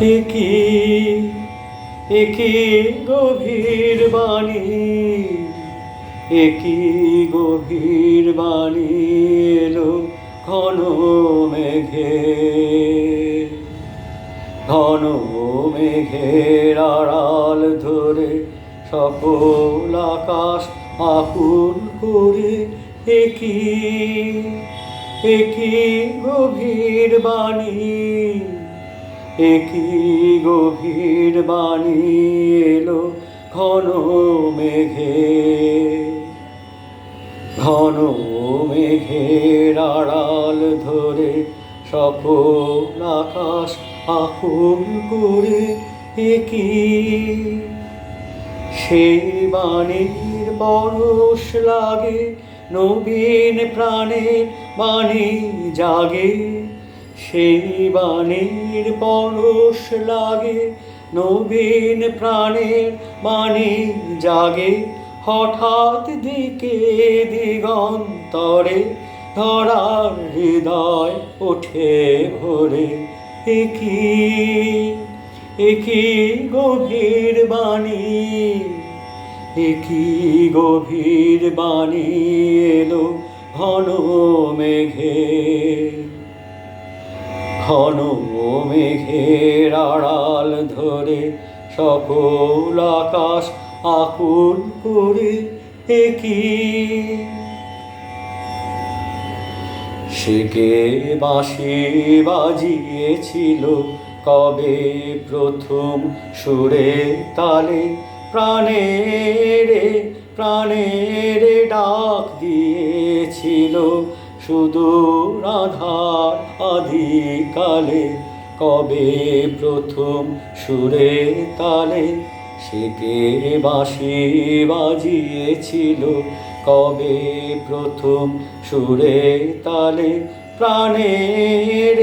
একি একি গভীর বাণী একি গভীর বাণী এলো ঘন মেঘে। ঘন মেঘের আড়াল ধরে সকল আকাশ আকুল করে একি একি গভীর বাণী একই গভীর বাণী এলো ঘন মেঘে। ঘন মেঘের আড়াল ধরে সকল আকাশ আকুল করে একই সেই বাণীর বরস লাগে, নবীন প্রাণে বাণী জাগে। সেই বাণীর পরশ লাগে, নবীন প্রাণের বাণী জাগে। হঠাৎ দিকে দিগন্তরে ধরার হৃদয় ওঠে ভরে। একই একই গভীর বাণী একই গভীর বাণী এলো ঘন মেঘে। ঘন মেঘের আড়াল ধরে সকল আকাশ আকুল করে একই সেকে বাঁশি বাজিয়েছিল কবে প্রথম সুরে তালে? প্রাণের প্রাণের ডাক দিয়েছিল সুদূর আধার আদিকালে, কবে প্রথম সুরে তালে? সেকে বাঁশি বাজিয়েছিল? কবে প্রথম সুরে তালে? প্রাণের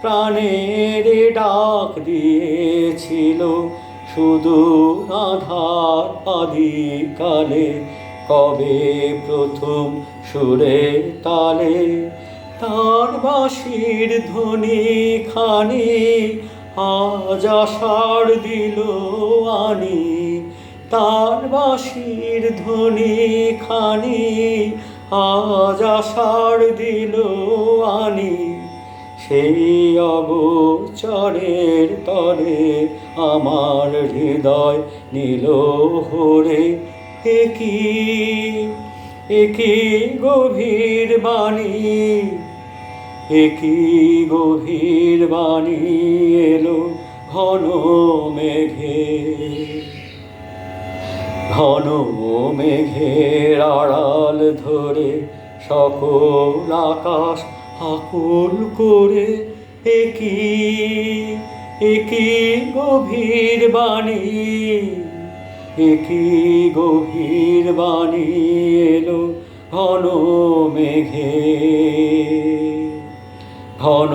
প্রাণের ডাক দিয়েছিল। শুধু আধার আদিকালে কবে প্রথম সুরে তালে? তার বাঁশির ধ্বনি খানি আজ আষাঢ় দিল আনি। তার বাঁশির ধ্বনি খানি আজ আষাঢ় দিল আনি। সেই অগোচরের তরে আমার হৃদয় নীল হরে একই একই গভীর বাণী, একই গভীর বাণী এলো ঘন মেঘে। ঘন মেঘের আড়াল ধরে সকল আকাশ আকুল করে একই একই গভীর বাণী একই গভীর বাণী এলো ঘন মেঘে? ঘন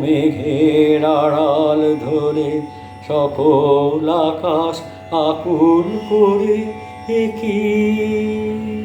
মেঘের আড়াল ধরে সকল আকাশ আকুল করে একই